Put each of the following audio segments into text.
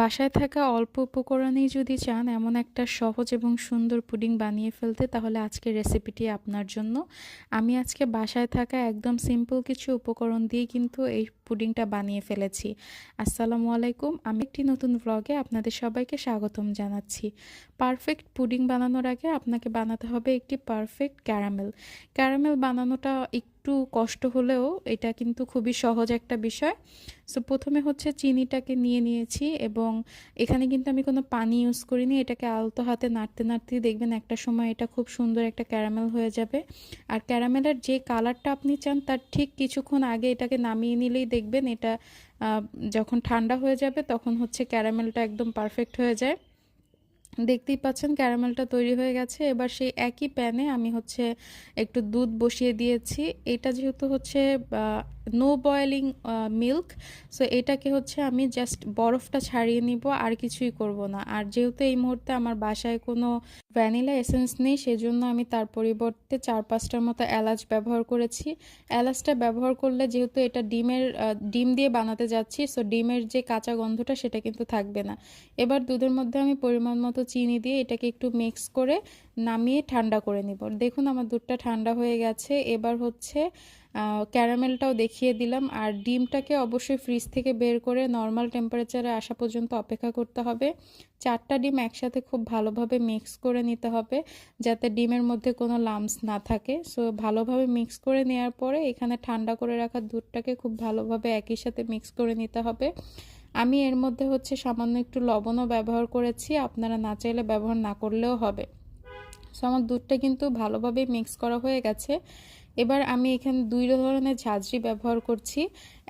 বাসায় থাকা অল্প উপকরণেই যদি চান এমন একটা সহজ এবং সুন্দর পুডিং বানিয়ে ফেলতে, তাহলে আজকের রেসিপিটি আপনার জন্য। আমি আজকে বাসায় থাকা একদম সিম্পল কিছু উপকরণ দিয়ে কিন্তু এই পুডিংটা বানিয়ে ফেলেছি। আসসালামু আলাইকুম, আমি একটি নতুন ব্লগে আপনাদের সবাইকে স্বাগতম জানাচ্ছি। পারফেক্ট পুডিং বানানোর আগে আপনাকে বানাতে হবে একটি পারফেক্ট ক্যারামেল। ক্যারামেল বানানোটা একটু কষ্ট হলেও এটা কিন্তু খুবই সহজ একটা বিষয়। সো প্রথমে হচ্ছে চিনিটাকে নিয়ে নিয়েছি এবং এখানে কিন্তু আমি কোনো পানি ইউজ করিনি, এটাকে আলতো হাতে নাড়তে নাড়তেই দেখবেন একটা সময় এটা খুব সুন্দর একটা ক্যারামেল হয়ে যাবে। আর ক্যারামেলের যে কালারটা আপনি চান, তার ঠিক কিছুক্ষণ আগে এটাকে নামিয়ে নিলেই দেখবেন এটা যখন ঠান্ডা হয়ে যাবে তখন হচ্ছে ক্যারামেলটা একদম পারফেক্ট হয়ে যায়। দেখতেই পাচ্ছেন ক্যারামেলটা তৈরি হয়ে গেছে। এবার সেই একই প্যানে আমি হচ্ছে একটু দুধ বসিয়ে দিয়েছি। এটা যেহেতু হচ্ছে নো বয়েলিং মিল্ক সো এটাকে হচ্ছে আমি জাস্ট বরফটা ছাড়িয়ে নিব, আর কিছুই করব না। আর যেহেতু এই মুহূর্তে আমার বাসায় কোনো ভ্যানিলা এসেন্স নেই, সেজন্য আমি তার পরিবর্তে চার পাঁচটার মতো এলাচ ব্যবহার করেছি। এলাচটা ব্যবহার করলে যেহেতু এটা ডিমের ডিম দিয়ে বানাতে যাচ্ছি সো ডিমের যে কাঁচা গন্ধটা সেটা কিন্তু থাকবে না। এবার দুধের মধ্যে আমি পরিমাণ মতো চিনি দিয়ে এটাকে একটু মিক্স করে নামিয়ে ঠান্ডা করে নিব। দেখুন আমার দুধটা ঠান্ডা হয়ে গেছে। এবার হচ্ছে ক্যারামেলটাও দেখিয়ে দিলাম। আর ডিমটাকে অবশ্যই ফ্রিজ থেকে বের করে নর্মাল টেম্পারেচারে আসা পর্যন্ত অপেক্ষা করতে হবে। চারটা ডিম একসাথে খুব ভালোভাবে মিক্স করে নিতে হবে, যাতে ডিমের মধ্যে কোনো লামস না থাকে। সো ভালোভাবে মিক্স করে নেওয়ার পরে এখানে ঠান্ডা করে রাখা দুধটাকে খুব ভালোভাবে একই সাথে মিক্স করে নিতে হবে। আমি এর মধ্যে হচ্ছে সামান্য একটু লবণও ব্যবহার করেছি, আপনারা না চাইলে ব্যবহার না করলেও হবে। সো আমার দুধটা কিন্তু ভালোভাবে মিক্স করা হয়ে গেছে। এবার আমি এখানে দুই ধরনের ঝাঁঝরি ব্যবহার করছি।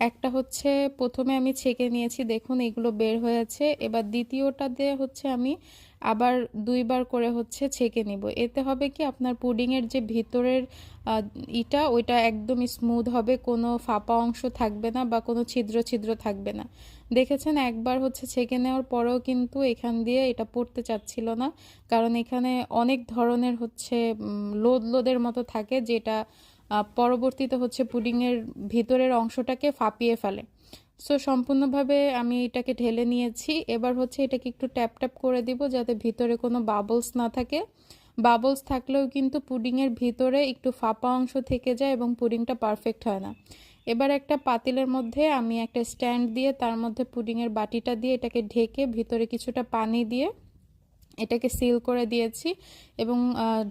একটা হচ্ছে প্রথমে আমি ছেঁকে নিয়েছি, দেখুন এগুলো বের হয়েছে এবার দ্বিতীয়টা দিয়ে হচ্ছে আমি আবার দুইবার করে হচ্ছে ছেঁকে নিব। এতে হবে কি আপনার পুডিংয়ের যে ভিতরের ইটা, ওইটা একদম স্মুথ হবে, কোনো ফাঁপা অংশ থাকবে না বা কোনো ছিদ্র ছিদ্র থাকবে না। দেখেছেন একবার হচ্ছে ছেঁকে নেওয়ার পরেও কিন্তু এখান দিয়ে এটা পড়তে চাচ্ছিল না। কারণ এখানে অনেক ধরনের হচ্ছে লোদ লোদের মতো থাকে যেটা পরবর্তীতে হচ্ছে পুডিংয়ের ভিতরের অংশটাকে ফাঁপিয়ে ফেলে। সো সম্পূর্ণভাবে আমি এটাকে ঢেলে নিয়েছি। এবার হচ্ছে এটাকে একটু ট্যাপ ট্যাপ করে দিব যাতে ভিতরে কোনো বাবলস না থাকে। বাবলস থাকলেও কিন্তু পুডিংয়ের ভিতরে একটু ফাঁপা অংশ থেকে যায় এবং পুডিংটা পারফেক্ট হয় না। এবার একটা পাতিলের মধ্যে আমি একটা স্ট্যান্ড দিয়ে তার মধ্যে পুডিংয়ের বাটিটা দিয়ে এটাকে ঢেকে ভিতরে কিছুটা পানি দিয়ে এটাকে সিল করে দিয়েছি এবং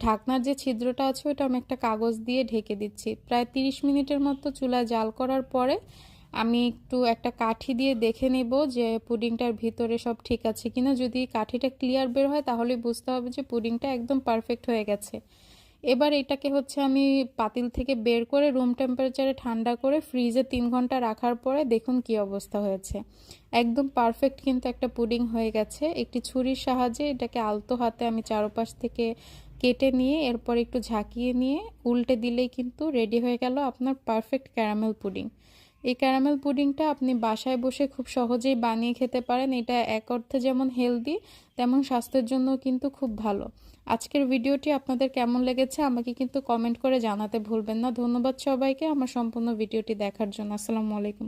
ঢাকনার যে ছিদ্রটা আছে ওটা আমি একটা কাগজ দিয়ে ঢেকে দিচ্ছি। প্রায় 30 মিনিটের মতো চুলা জাল করার পরে আমি একটু একটা কাঠি দিয়ে দেখে নেব যে পুডিংটার ভিতরে সব ঠিক আছে কিনা। যদি কাঠিটা ক্লিয়ার বের হয় তাহলে বুঝতে হবে যে পুডিংটা একদম পারফেক্ট হয়ে গেছে। এবার এটাকে হচ্ছে আমি পাতিল থেকে বের করে রুম টেম্পারেচারে ঠান্ডা করে ফ্রিজে তিন ঘণ্টা রাখার পরে দেখুন কি অবস্থা হয়েছে। একদম পারফেক্ট কিন্তু একটা পুডিং হয়ে গেছে। একটি ছুরির সাহায্যে এটাকে আলতো হাতে আমি চারপাশ থেকে কেটে নিয়ে, এরপর একটু ঝাঁকিয়ে নিয়ে, উল্টে দিলেই কিন্তু রেডি হয়ে গেল আপনার পারফেক্ট ক্যারামেল পুডিং এই ক্যারামেল পুডিংটা আপনি বাসায় বসে খুব সহজেই বানিয়ে খেতে পারেন। এটা এক অর্থে যেমন হেলদি তেমন স্বাস্থ্যের জন্য কিন্তু খুব ভালো। আজকের ভিডিওটি আপনাদের কেমন লেগেছে আমাকে কিন্তু কমেন্ট করে জানাতে ভুলবেন না। ধন্যবাদ সবাইকে আমার সম্পূর্ণ ভিডিওটি দেখার জন্য। আসসালামু আলাইকুম।